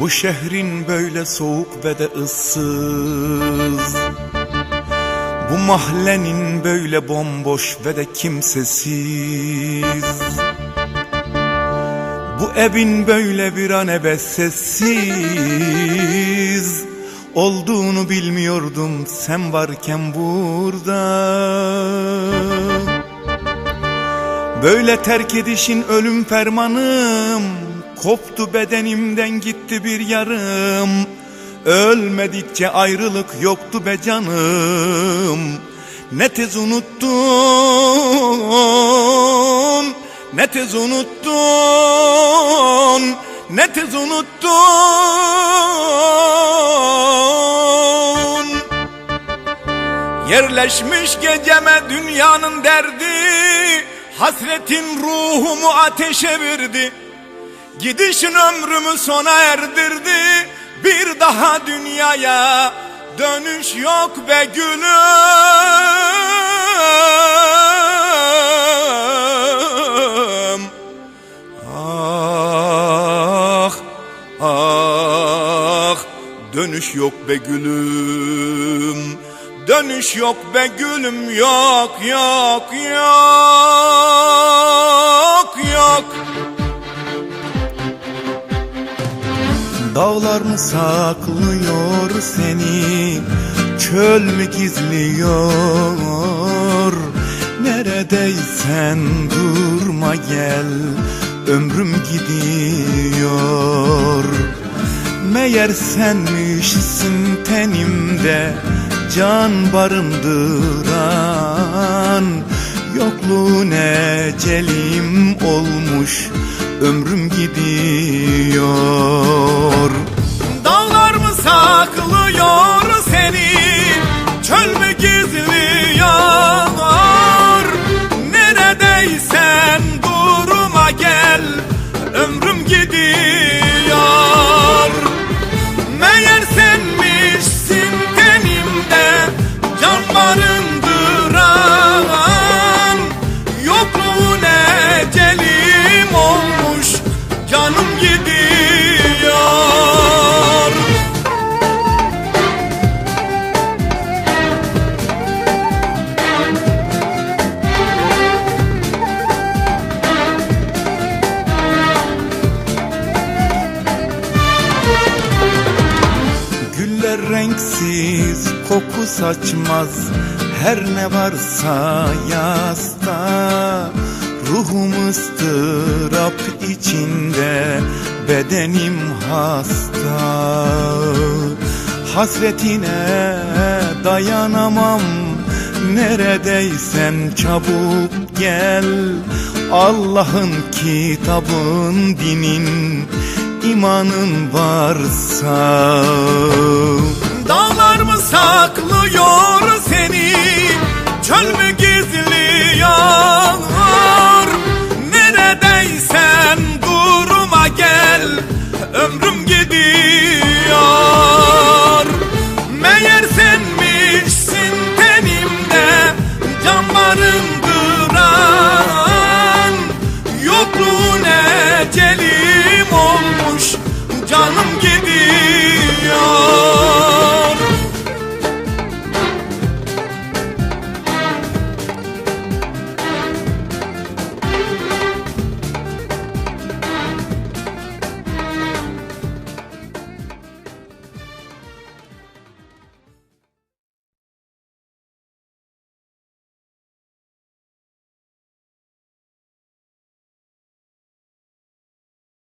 Bu şehrin böyle soğuk ve de ıssız. Bu mahallenin böyle bomboş ve de kimsesiz. Bu evin böyle bir an sessiz. Olduğunu bilmiyordum sen varken burada. Böyle terk edişin ölüm fermanım Koptu bedenimden gitti bir yarım. Ölmedikçe ayrılık yoktu be canım. Ne tez unuttun Ne tez unuttun Ne tez unuttun. Yerleşmiş geceme dünyanın derdi Hasretin ruhumu ateşe verdi Gidişin ömrümü sona erdirdi. Bir daha dünyaya dönüş yok be gülüm. Ah ah dönüş yok be gülüm. Dönüş yok be gülüm yok yok yok Dağlar mı saklıyor seni? Çöl mü gizliyor? Neredeysen durma gel Ömrüm gidiyor. Meğer senmişsin tenimde Can barındıran. Yokluğun ecelim olmuş Ömrüm gidiyor renksiz, koku saçmaz Her ne varsa yasta. Ruhum ıstırap içinde Bedenim hasta. Hasretine dayanamam Neredeysen çabuk gel. Allah'ın kitabın dinin imanın varsa Dağlar mı saklıyor seni? Çöl mü gizliyor Neredeysen duruma gel Ömrüm gidiyor. Meğer senmişsin tenimde Canlarım